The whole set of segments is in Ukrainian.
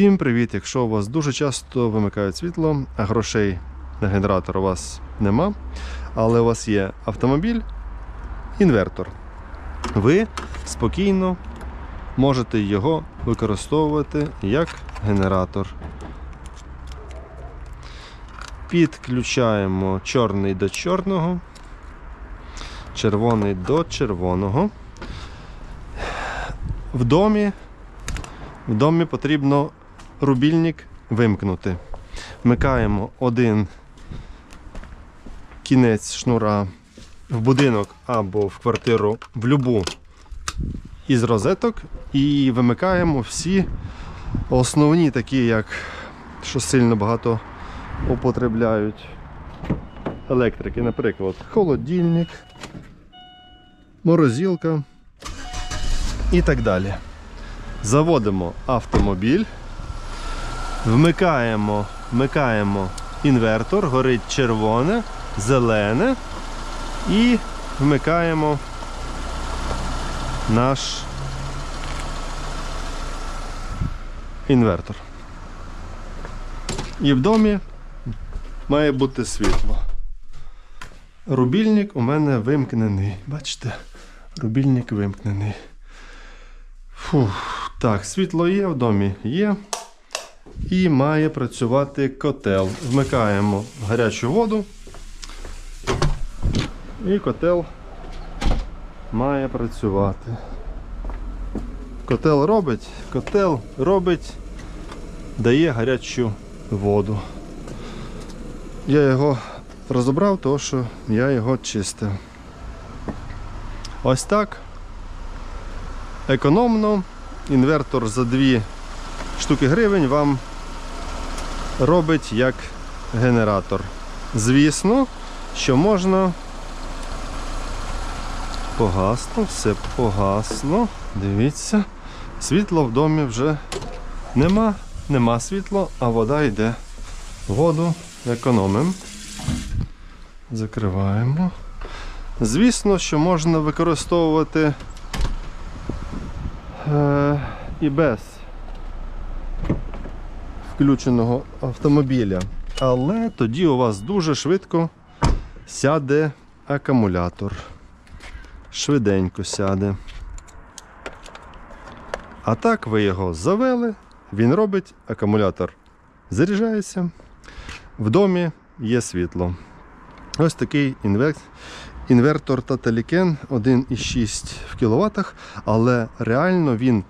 Всім привіт! Якщо у вас дуже часто вимикають світло, а грошей на генератор у вас нема, але у вас є автомобіль, інвертор. Ви спокійно можете його використовувати як генератор. Підключаємо чорний до чорного, червоний до червоного. В домі в домі потрібно рубільник вимкнути. Вмикаємо один кінець шнура в будинок або в квартиру в любу із розеток і вимикаємо всі основні, такі як що сильно багато употребляють електрики, наприклад, холодильник, морозилка і так далі. Заводимо автомобіль, вмикаємо, вмикаємо інвертор, горить червоне, зелене і вмикаємо наш інвертор. І в домі має бути світло. Рубільник у мене вимкнений. Бачите? Рубільник вимкнений. Фух. Так, світло є в домі? Є. І має працювати котел. Вмикаємо гарячу воду. І котел має працювати. Котел робить, котел робить, дає гарячу воду. Я його розібрав, тому що я його чистив. Ось так. Економно. Інвертор за 2 штуки гривень вам робить як генератор. Звісно, що можна погасло, все погасло. Дивіться, світла в домі вже нема, нема світла, а вода йде. Воду економимо. Закриваємо. Звісно, що можна використовувати е, і без включеного автомобіля. Але тоді у вас дуже швидко сяде акумулятор. Швиденько сяде. А так ви його завели, він робить, акумулятор заряджається. В домі є світло. Ось такий інвер... інвертор Tataliken 1,6 в кВт, але реально він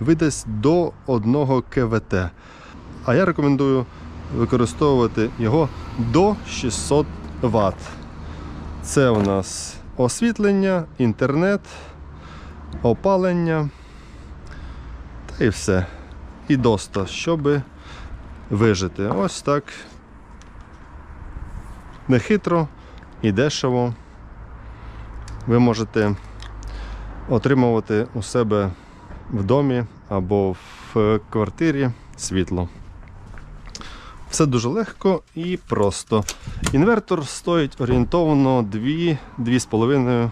видасть до 1 КВТ. А я рекомендую використовувати його до 600 Вт. Це у нас освітлення, інтернет, опалення та і все. І доста, щоб вижити. Ось так нехитро і дешево. Ви можете отримувати у себе в домі або в квартирі світло. Все дуже легко і просто. Інвертор стоїть орієнтовно 2-2,5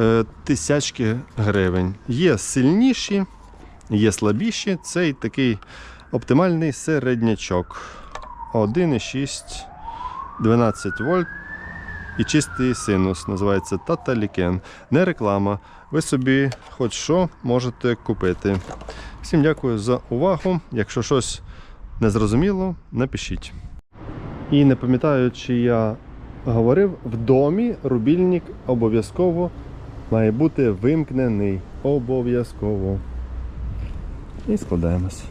е, тисячки гривень. Є сильніші, є слабіші. Цей такий оптимальний середнячок. 1,6 12 вольт і чистий синус. Називається Таталікен. Не реклама. Ви собі хоч що можете купити. Всім дякую за увагу. Якщо щось не зрозуміло, напишіть. І не пам'ятаю, чи я говорив, в домі рубільник обов'язково має бути вимкнений. Обов'язково. І складаємось.